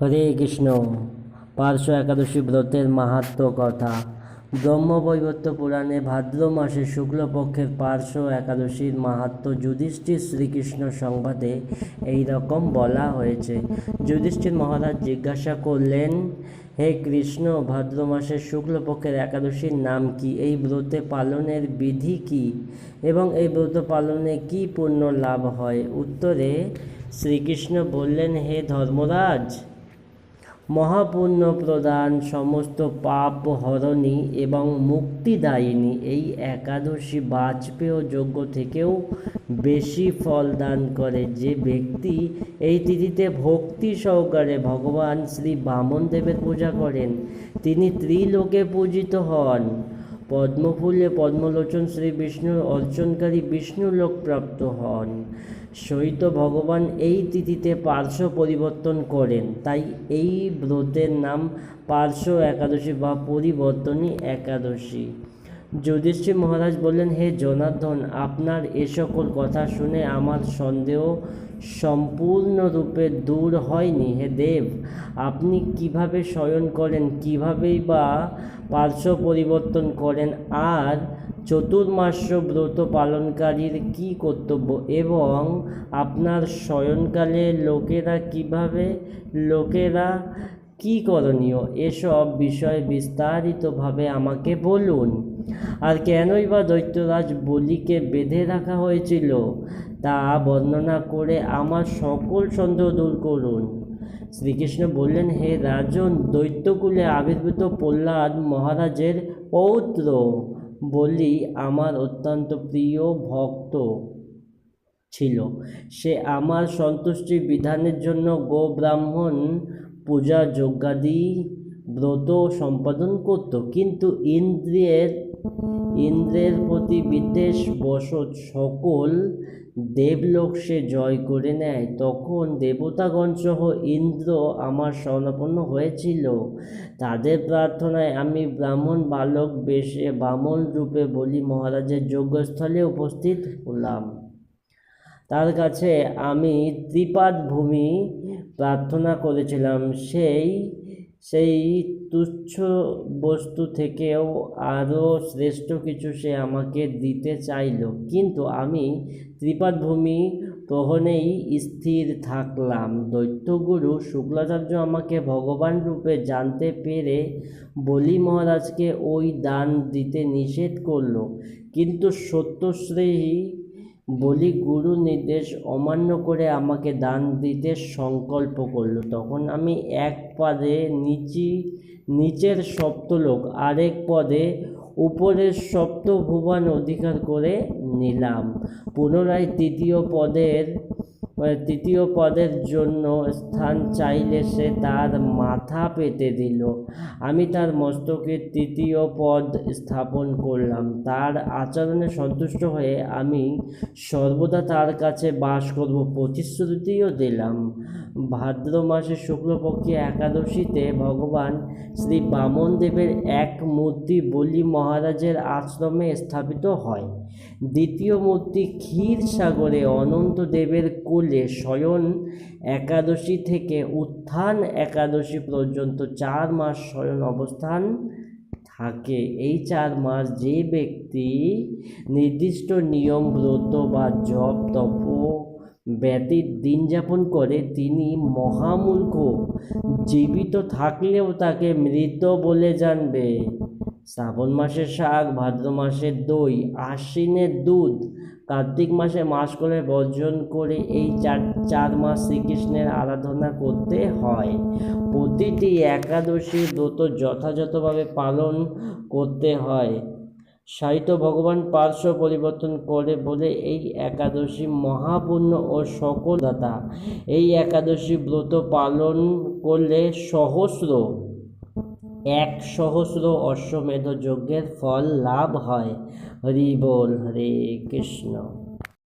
হরে কৃষ্ণ। পার্শ্ব একাদশী ব্রতের মাহাত্ম কথা। ব্রহ্মবৈবর্ত পুরাণে ভাদ্র মাসে শুক্লপক্ষের পার্শ্ব একাদশীর মাহাত্ম যুধিষ্ঠির শ্রীকৃষ্ণ সংবাদে এই রকম বলা হয়েছে। যুধিষ্ঠির মহারাজ জিজ্ঞাসা করলেন, হে কৃষ্ণ, ভাদ্র মাসের শুক্লপক্ষের একাদশীর নাম কি? এই ব্রতে পালনের বিধি কি? এবং এই ব্রত পালনে কি পুণ্য লাভ হয়? উত্তরে শ্রীকৃষ্ণ বললেন, হে ধর্মরাজ মহাপুণ্য প্রদান সমস্ত পাপ হরণী এবং মুক্তিদায়িনী এই একাদশী বাজপেয় যজ্ঞ থেকেও বেশি ফল দান করে। যে ব্যক্তি এই তিথিতে ভক্তি সহকারে ভগবান শ্রী বামন দেবের পূজা করেন, তিনি ত্রিলোকে পূজিত হন। পদ্মফুলে পদ্মলোচন শ্রী বিষ্ণুর অর্চনকারী বিষ্ণু লোক প্রাপ্ত হন। সহিত ভগবান এই তিথিতে পার্শ্ব পরিবর্তন করেন। তাই এই ব্রতের নাম পার্শ্ব একাদশী বা পরিবর্তনী একাদশী। যুধিষ্ঠির মহারাজ বললেন, হে জনার্দন, আপনার এ সকল কথা শুনে আমার সন্দেহ সম্পূর্ণরূপে দূর হয়নি। হে দেব, আপনি কীভাবে শয়ন করেন, কিভাবেই বা পার্শ্ব পরিবর্তন করেন, আর চতুর্মাস্য ব্রত পালনকারীর কি কর্তব্য এবং আপনার শয়নকালে লোকেরা কীভাবে, লোকেরা কি করণীয়, এসব বিষয়ে বিস্তারিতভাবে আমাকে বলুন। আর কেনই বা দৈত্যরাজ বলিকে বেঁধে রাখা হয়েছিল তা বর্ণনা করে আমার সকল সন্দেহ দূর করুন। শ্রীকৃষ্ণ বললেন, হে রাজন, দৈত্যকুলে আবির্ভূত প্রহ্লাদ মহারাজের পৌত্র বলি আমার অত্যন্ত প্রিয় ভক্ত ছিল। সে আমার সন্তুষ্টি বিধানের জন্য গো ব্রাহ্মণ পূজা যজ্ঞাদি ব্রত সম্পাদন করত। কিন্তু ইন্দ্রিয়ের, ইন্দ্রের প্রতি বিদ্বেষ বসত সকল দেবলোক সে জয় করে নেয়। তখন দেবতাগণ সহ ইন্দ্র আমার স্বর্ণাপন্ন হয়েছিল। তাদের প্রার্থনায় আমি ব্রাহ্মণ বালক বেশে বামন রূপে বলি মহারাজের যজ্ঞস্থলে উপস্থিত হলাম। তার কাছে আমি ত্রিপাদ ভূমি প্রার্থনা করেছিলাম। সেই সেই তুচ্ছ বস্তু থেকেও আরও শ্রেষ্ঠ কিছু সে আমাকে দিতে চাইল। কিন্তু আমি ত্রিপাদ ভূমি গ্রহণেই স্থির থাকলাম। দৈত্যগুরু শুক্লাচার্য আমাকে ভগবান রূপে জানতে পেরে বলি মহারাজকে ওই দান দিতে নিষেধ করল। কিন্তু সত্যশ্রেয়ী বলি, গুরু নির্দেশ অমান্য করে আমাকে দান দিতে সংকল্প করল। তখন আমি এক পদে নিচি, নিচের সপ্তলোক, আরেক পদে উপরের সপ্তভুবন অধিকার করে নিলাম। পুনরায় তৃতীয় পদের তৃতীয় পদের জন্য স্থান চাইলে সে তার মাথা পেতে দিল। আমি তার মস্তকে তৃতীয় পদ স্থাপন করলাম। তার আচরণে সন্তুষ্ট হয়ে আমি সর্বদা তার কাছে বাস করব, প্রতিশ্রুতিও দিলাম। ভাদ্র মাসে শুক্লপক্ষে একাদশীতে ভগবান শ্রী বামন দেবের এক মূর্তি বলি মহারাজের আশ্রমে স্থাপিত হয়। দ্বিতীয় মূর্তি ক্ষীর সাগরে অনন্ত দেবের কোলে শয়ন একাদশী থেকে উত্থান একাদশী পর্যন্ত চার মাস শয়ন অবস্থান থাকে। এই চার মাস যে ব্যক্তি নির্দিষ্ট নিয়ম, ব্রত বা জপ, তপ ব্যতীত দিন যাপন করে, তিনি মহামূর্খ, জীবিত থাকলেও তাকে মৃত বলে জানবে। শ্রাবণ মাসের শাক, ভাদ্র মাসের দই, আশ্বিনের দুধ, কার্তিক মাসে মাস করে বর্জন করে এই চার চার মাস শ্রীকৃষ্ণের আরাধনা করতে হয়। প্রতিটি একাদশী ব্রত যথাযথভাবে পালন করতে হয়। সাহিত্য ভগবান পার্শ্ব পরিবর্তন করে বলে এই একাদশী মহাপুণ্য ও সকল দাতা। এই একাদশী ব্রত পালন করলে সহস্র এক সহস্র অশ্বমেধ যজ্ঞের ফল লাভ হয়। হরি বল হরে কৃষ্ণ।